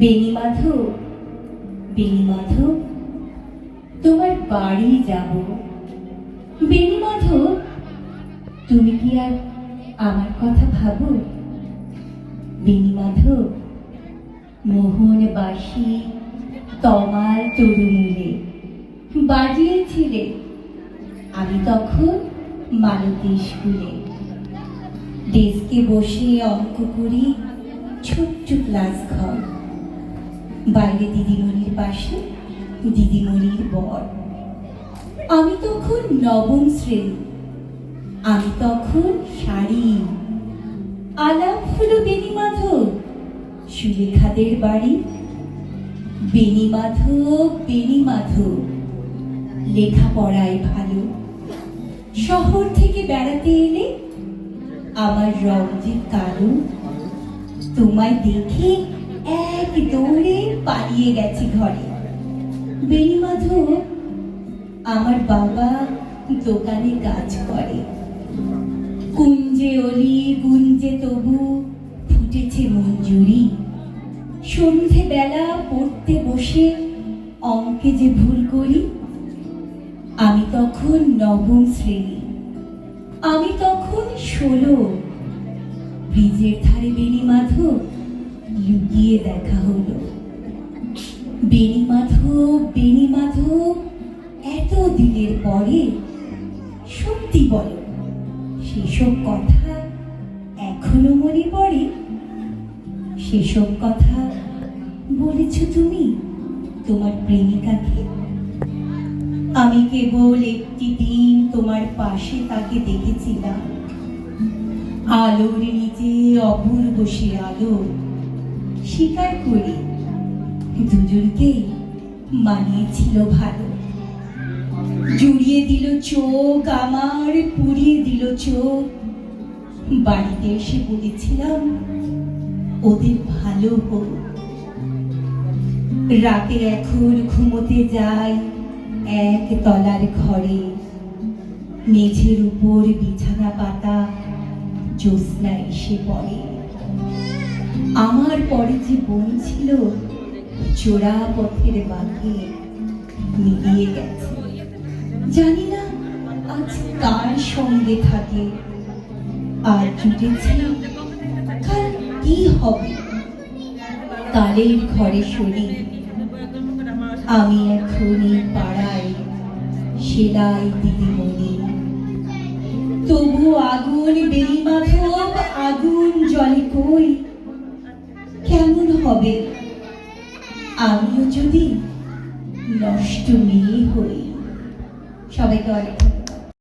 বেনি মাধব বেনি তোমার বাড়ি যাব। বেনি তুমি কি আর আমার কথা ভাবো? বেনি মাধব মোহন বাসি তমাল তরুমূলে বাজিয়েছিলে। আমি তখন মালতী স্কুলে। ডেস্কে বসে অঙ্ক করি, ছোট্ট ক্লাস ঘর। বাইরে দিদিমণির পাশে, দিদিমণির বর। আমি তখন নবম শ্রেণি। আমি তখন শাড়ি, আলাপ হলো বেনি মাধব, সুলেখাদের বাড়ি। বেনি মাধব বেনি মাধব, লেখাপড়ায় ভালো। শহর থেকে বেড়াতে এলে আমার রং যে কালো, তোমায় দেখে দৌড়ে পালিয়ে গেছি ঘরে? বেনি মাধব আমার বাবা দোকানে কাজ করে। কুঞ্জে অলি গুঞ্জে তবু ফুটেছে মঞ্জুরি। সন্ধে বেলা পড়তে বসে অঙ্কে যে ভুল করি, আমি তখন নবম শ্রেণি। আমি তখন ষোলো। ব্রিজের ধারে মাধব লুকিয়ে দেখা হলো। বেনি মাধব বেনি মাধব, এত দিনের পরে সত্যি বলো, সেসব কথা এখনও মনে পড়ে? সেসব কথা বলেছ তুমি, তোমার প্রেমিকাকে? আমি কেবল একটি দিন তোমার পাশে তাকে দেখেছিলাম। আলোর নিচে অপূর্ব সে আলো স্বীকার করি দুজনকেই মানিয়েছিল ভালো। জুড়িয়ে দিল চোখ, আমার পুড়িয়ে দিল চোখ। বাড়িতে এসে বলেছিলাম, ওদের ভালো হোক। রাতে এখন ঘুমোতে যাই এক তলার ঘরে। মেঝের উপর বিছানা পাতা জ্যোৎস্না এসে পড়ে। আমার পরে যে বোন ছিল, চোরা পথের বাঁকে মিলিয়ে গেছে। জানি না আজ কার সঙ্গে থাকে, আর জুটেছে কাল কি হবে? কালের ঘরে শুনি, আমি এখন এই পাড়ায়, সেলাই দিদিমণি। তবু আগুন বেরি মাধব হবে আমিও যদি নষ্ট মেয়ে হই সবাইকে অনেক।